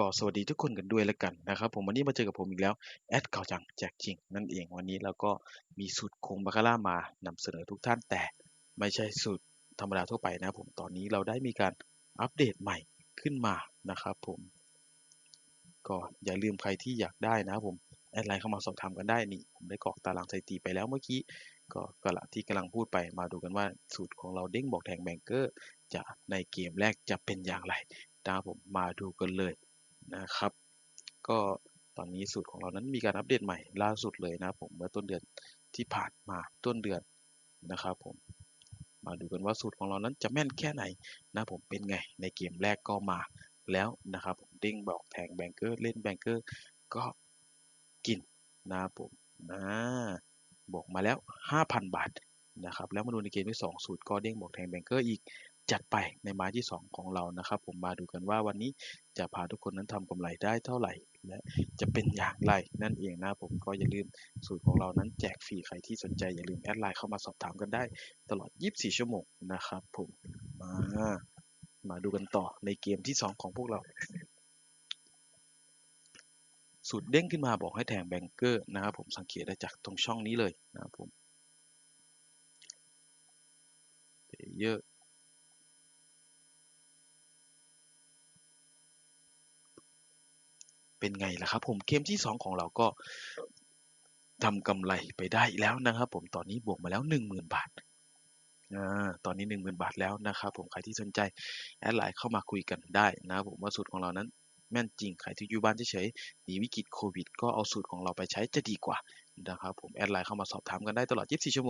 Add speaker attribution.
Speaker 1: ก็สวัสดีทุกคนกันด้วยแล้วกันนะครับ ผมวันนี้มาเจอกับผมอีกแล้วแอดเก่าจังแจกจริงนั่นเองวันนี้เราก็มีสูตรคงบาคาร่ามานำเสนอทุกท่านแต่ไม่ใช่สูตรธรรมดาทั่วไปนะผมตอนนี้เราได้มีการอัปเดตใหม่ขึ้นมานะครับผมก็อย่าลืมใครที่อยากได้นะผมแอดไลน์เข้ามาสอบถามกันได้นี่ผมได้กรอกตารางสถิติไปแล้วเมื่อกี้ก็กระที่กำลังพูดไปมาดูกันว่าสูตรของเราเด้งบอกแทงแบงเกอร์จะในเกมแรกจะเป็นอย่างไรนะครับผมมาดูกันเลย นะครับ ก็ตอนนี้สูตรของเรานั้นมีการอัปเดตใหม่ล่าสุดเลยนะผมเมื่อต้นเดือนที่ผ่านมาต้นเดือนนะครับผมมาดูกันว่าสูตรของเรานั้นจะแม่นแค่ไหนนะผมเป็นไงในเกมแรกก็มาแล้วนะครับผมเด้งบอกแทงแบงเกอร์เล่นแบงเกอร์ก็กินนะผมนะบอกมาแล้ว 5,000 บาทนะครับแล้วมาดูในเกมที่ 2 สูตรก็เด้งบอกแทงแบงเกอร์อีก จัดไปในไม้ที่ 2 ของเรานะครับ ผมมาดูกันว่าวันนี้จะพาทุกคนนั้นทำกำไรได้เท่าไหร่ และจะเป็นอย่างไรนั่นเองนะผมก็อย่าลืมสูตรของเรานั้นแจกฟรีใครที่สนใจอย่าลืมแอดไลน์เข้ามาสอบถามกันได้ ตลอด 24 ชั่วโมงนะครับ ผมมามาดูกันต่อในเกมที่ 2 ของพวกเรา สูตรเด้งขึ้นมาบอกให้แทงแบงเกอร์นะครับผมสังเกตได้จากตรงช่องนี้เลยนะครับผมเยอะ เป็นไงล่ะครับ ผมเกมที่ 2 ของเราก็ทำกำไรไปได้แล้วนะครับ ผมตอนนี้บวกมาแล้ว 10,000 บาทอ่าตอนนี้ 10,000 บาทแล้วนะครับ ผมใครที่สนใจแอดไลน์เข้ามาคุยกันได้นะครับผมว่าสูตรของเรานั้นแม่นจริงใครที่อยู่บ้านเฉยๆหนีวิกฤตโควิด ก็เอาสูตรของเราไปใช้จะดีกว่านะครับผมแอดไลน์เข้ามาสอบถามกันได้ตลอด 24 ชั่วโมง